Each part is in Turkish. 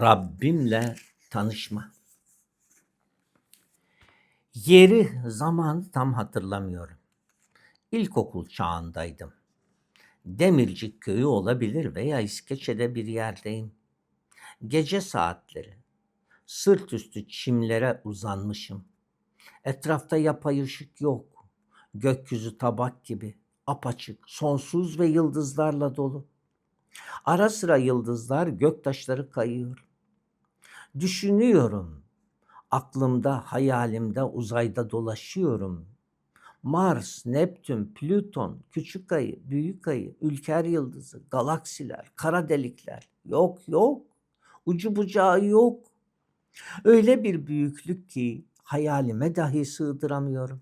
Rabbimle tanışma. Yeri, zaman tam hatırlamıyorum. İlkokul çağındaydım. Demircik köyü olabilir veya İskeçe'de bir yerdeyim. Gece saatleri. Sırt üstü çimlere uzanmışım. Etrafta yapay ışık yok. Gökyüzü tabak gibi. Apaçık, sonsuz ve yıldızlarla dolu. Ara sıra yıldızlar göktaşları kayıyor. Düşünüyorum. Aklımda, hayalimde, uzayda dolaşıyorum. Mars, Neptün, Plüton, küçük ayı, büyük ayı, ülker yıldızı, galaksiler, kara delikler. Yok yok. Ucu bucağı yok. Öyle bir büyüklük ki hayalime dahi sığdıramıyorum.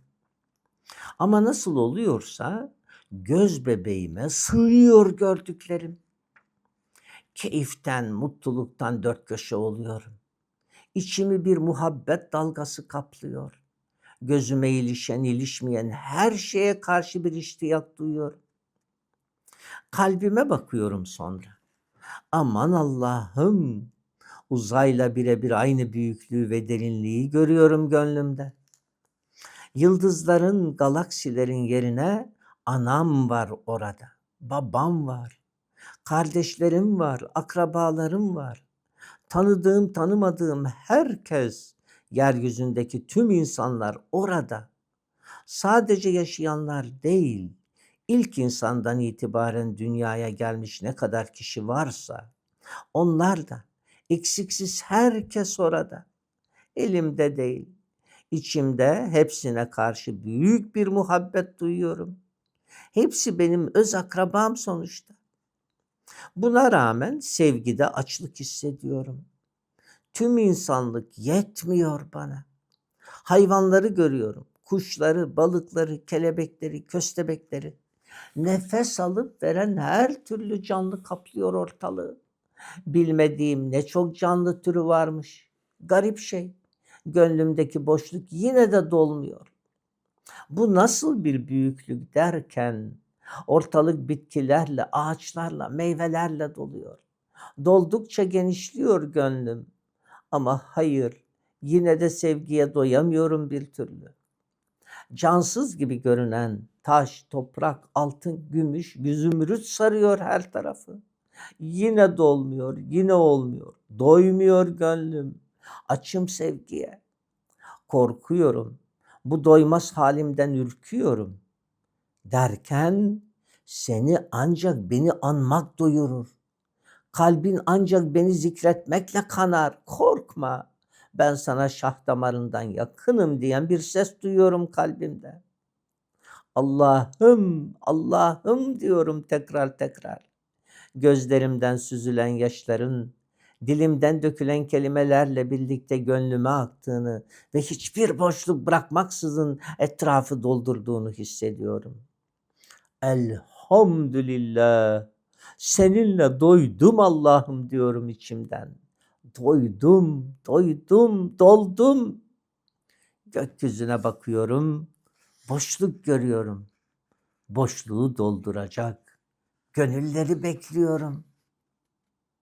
Ama nasıl oluyorsa göz bebeğime sığıyor gördüklerim. Keyiften, mutluluktan dört köşe oluyorum. İçimi bir muhabbet dalgası kaplıyor. Gözüme ilişen, ilişmeyen her şeye karşı bir iştiyak duyuyorum. Kalbime bakıyorum sonra. Aman Allah'ım, uzayla birebir aynı büyüklüğü ve derinliği görüyorum gönlümde. Yıldızların, galaksilerin yerine anam var orada, babam var, kardeşlerim var, akrabalarım var. Tanıdığım, tanımadığım herkes, yeryüzündeki tüm insanlar orada. Sadece yaşayanlar değil, ilk insandan itibaren dünyaya gelmiş ne kadar kişi varsa, onlar da, eksiksiz herkes orada. Elimde değil, içimde hepsine karşı büyük bir muhabbet duyuyorum. Hepsi benim öz akrabam sonuçta. Buna rağmen sevgide açlık hissediyorum. Tüm insanlık yetmiyor bana. Hayvanları görüyorum. Kuşları, balıkları, kelebekleri, köstebekleri. Nefes alıp veren her türlü canlı kaplıyor ortalığı. Bilmediğim ne çok canlı türü varmış. Garip şey. Gönlümdeki boşluk yine de dolmuyor. Bu nasıl bir büyüklük derken ortalık bitkilerle, ağaçlarla, meyvelerle doluyor. Doldukça genişliyor gönlüm. Ama hayır, yine de sevgiye doyamıyorum bir türlü. Cansız gibi görünen taş, toprak, altın, gümüş, zümrüt sarıyor her tarafı. Yine dolmuyor, yine olmuyor. Doymuyor gönlüm. Açım sevgiye. Korkuyorum. Bu doymaz halimden ürküyorum. Derken seni ancak beni anmak doyurur. Kalbin ancak beni zikretmekle kanar. Korkma. Ben sana şah damarından yakınım diyen bir ses duyuyorum kalbimde. Allah'ım, Allah'ım diyorum tekrar tekrar. Gözlerimden süzülen yaşların, dilimden dökülen kelimelerle birlikte gönlüme aktığını ve hiçbir boşluk bırakmaksızın etrafı doldurduğunu hissediyorum. Elhamdülillah. Seninle doydum Allah'ım diyorum içimden. Doydum, doydum, doldum. Gökyüzüne bakıyorum, boşluk görüyorum. Boşluğu dolduracak gönülleri bekliyorum.